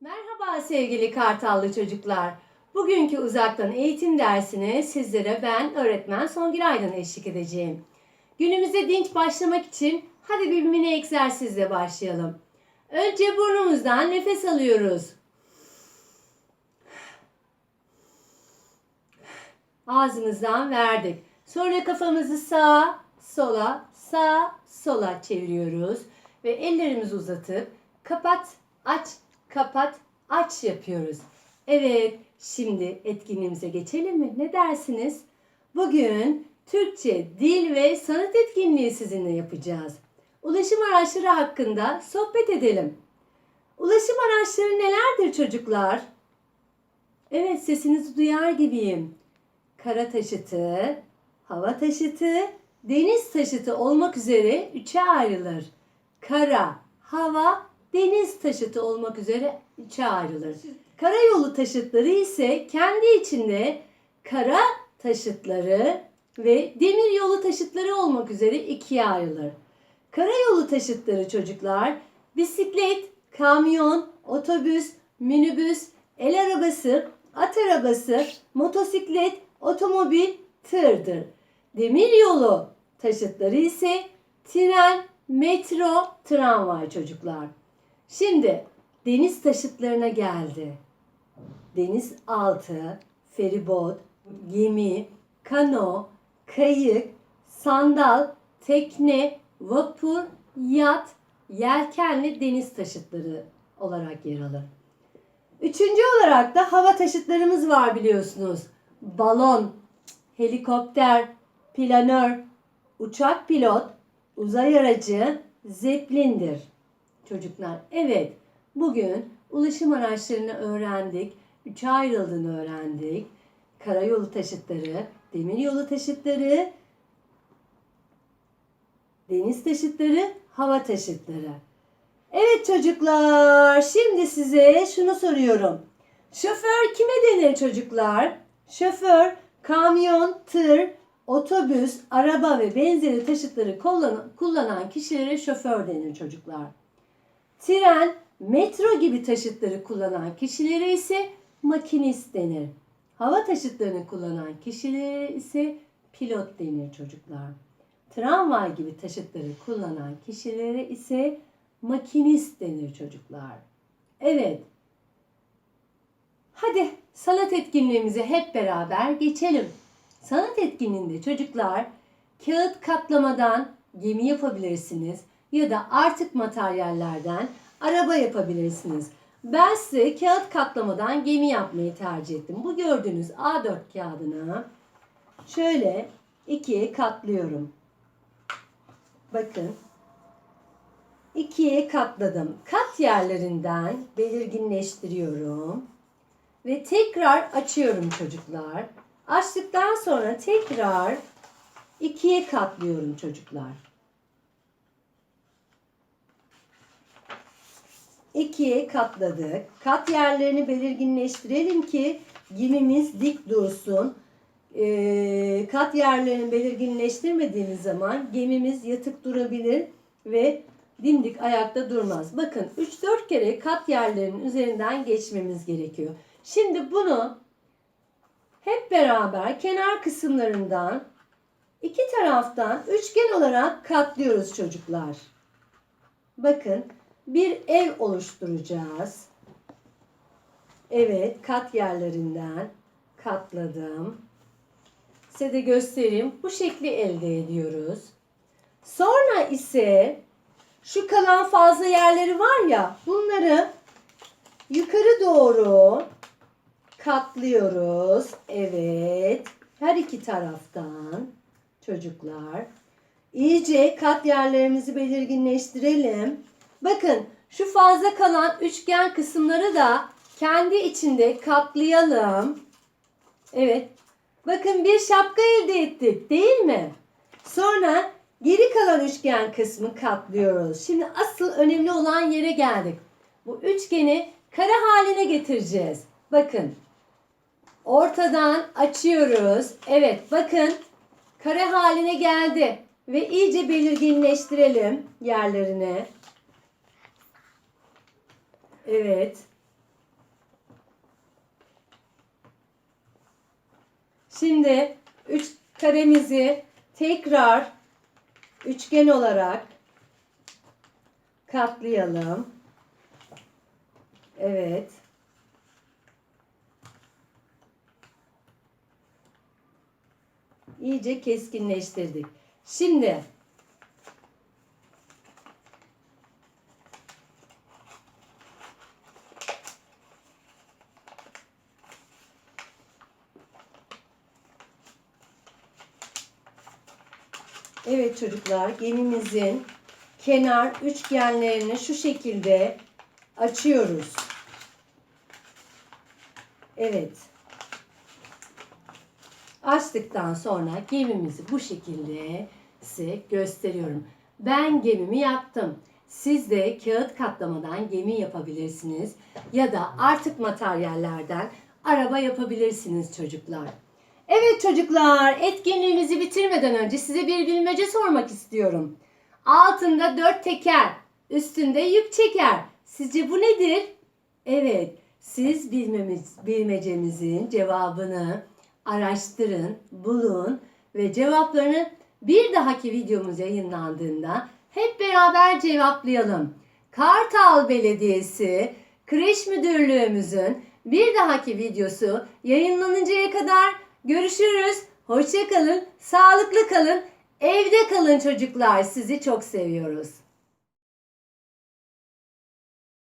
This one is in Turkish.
Merhaba sevgili Kartallı çocuklar. Bugünkü uzaktan eğitim dersine sizlere ben öğretmen Songül Aydın eşlik edeceğim. Günümüze dinç başlamak için hadi bir mini egzersizle başlayalım. Önce burnumuzdan nefes alıyoruz. Ağzımızdan verdik. Sonra kafamızı sağa, sola, sağa, sola çeviriyoruz. Ve ellerimizi uzatıp kapat, aç, kapat, aç yapıyoruz. Evet, şimdi etkinliğimize geçelim mi? Ne dersiniz? Bugün Türkçe, dil ve sanat etkinliği sizinle yapacağız. Ulaşım araçları hakkında sohbet edelim. Ulaşım araçları nelerdir çocuklar? Evet, sesinizi duyar gibiyim. Kara taşıtı, hava taşıtı, deniz taşıtı olmak üzere üçe ayrılır. Kara, hava, deniz taşıtı olmak üzere üçe ayrılır. Karayolu taşıtları ise kendi içinde kara taşıtları ve demir yolu taşıtları olmak üzere ikiye ayrılır. Karayolu taşıtları çocuklar bisiklet, kamyon, otobüs, minibüs, el arabası, at arabası, motosiklet, otomobil, tırdır. Demir yolu taşıtları ise tren, metro, tramvay çocuklar. Şimdi deniz taşıtlarına geldi. Deniz altı, feribot, gemi, kano, kayık, sandal, tekne, vapur, yat, yelkenli deniz taşıtları olarak yer alır. Üçüncü olarak da hava taşıtlarımız var biliyorsunuz. Balon, helikopter, planör, uçak pilot, uzay aracı, zeplindir. Çocuklar, evet bugün ulaşım araçlarını öğrendik. Üçe ayrıldığını öğrendik. Karayolu taşıtları, demiryolu taşıtları, deniz taşıtları, hava taşıtları. Evet çocuklar, şimdi size şunu soruyorum. Şoför kime denir çocuklar? Şoför, kamyon, tır, otobüs, araba ve benzeri taşıtları kullanan, kullanan kişilere şoför denir çocuklar. Tren, metro gibi taşıtları kullanan kişilere ise makinist denir. Hava taşıtlarını kullanan kişilere ise pilot denir çocuklar. Tramvay gibi taşıtları kullanan kişilere ise makinist denir çocuklar. Evet. Hadi sanat etkinliğimize hep beraber geçelim. Sanat etkinliğinde çocuklar kağıt katlamadan gemi yapabilirsiniz ya da artık materyallerden araba yapabilirsiniz. Ben size kağıt katlamadan gemi yapmayı tercih ettim. Bu gördüğünüz A4 kağıdını şöyle ikiye katlıyorum. Bakın ikiye katladım. Kat yerlerinden belirginleştiriyorum. Ve tekrar açıyorum çocuklar. Açtıktan sonra tekrar ikiye katlıyorum çocuklar. İkiye katladık. Kat yerlerini belirginleştirelim ki gemimiz dik dursun. Ee, kat yerlerini belirginleştirmediğimiz zaman gemimiz yatık durabilir ve dimdik ayakta durmaz. Bakın 3-4 kere kat yerlerinin üzerinden geçmemiz gerekiyor. Şimdi bunu hep beraber kenar kısımlarından iki taraftan üçgen olarak katlıyoruz çocuklar. Bakın bir ev oluşturacağız. Evet kat yerlerinden katladım. Size de göstereyim. Bu şekli elde ediyoruz. Sonra ise şu kalan fazla yerleri var ya bunları yukarı doğru katlıyoruz. Evet. Her iki taraftan çocuklar. İyice kat yerlerimizi belirginleştirelim. Bakın şu fazla kalan üçgen kısımları da kendi içinde katlayalım. Evet. Bakın bir şapka elde ettik değil mi? Sonra geri kalan üçgen kısmı katlıyoruz. Şimdi asıl önemli olan yere geldik. Bu üçgeni kare haline getireceğiz. Bakın. Ortadan açıyoruz. Evet bakın kare haline geldi. Ve iyice belirginleştirelim yerlerini. Evet. Şimdi 3 karemizi tekrar üçgen olarak katlayalım. Evet. İyice keskinleştirdik. Şimdi Evet çocuklar gemimizin kenar üçgenlerini şu şekilde açıyoruz. Evet. Açtıktan sonra gemimizi bu şekilde size gösteriyorum. Ben gemimi yaptım. Siz de kağıt katlamadan gemi yapabilirsiniz ya da artık materyallerden araba yapabilirsiniz çocuklar. Evet çocuklar, etkinliğimizi bitirmeden önce size bir bilmece sormak istiyorum. Altında dört teker, üstünde yük çeker. Sizce bu nedir? Evet, siz bilmemiz, bilmecemizin cevabını araştırın, bulun ve cevaplarını bir dahaki videomuz yayınlandığında hep beraber cevaplayalım. Kartal Belediyesi Kreş Müdürlüğümüzün bir dahaki videosu yayınlanıncaya kadar görüşürüz. Hoşça kalın, sağlıklı kalın, evde kalın çocuklar. Sizi çok seviyoruz.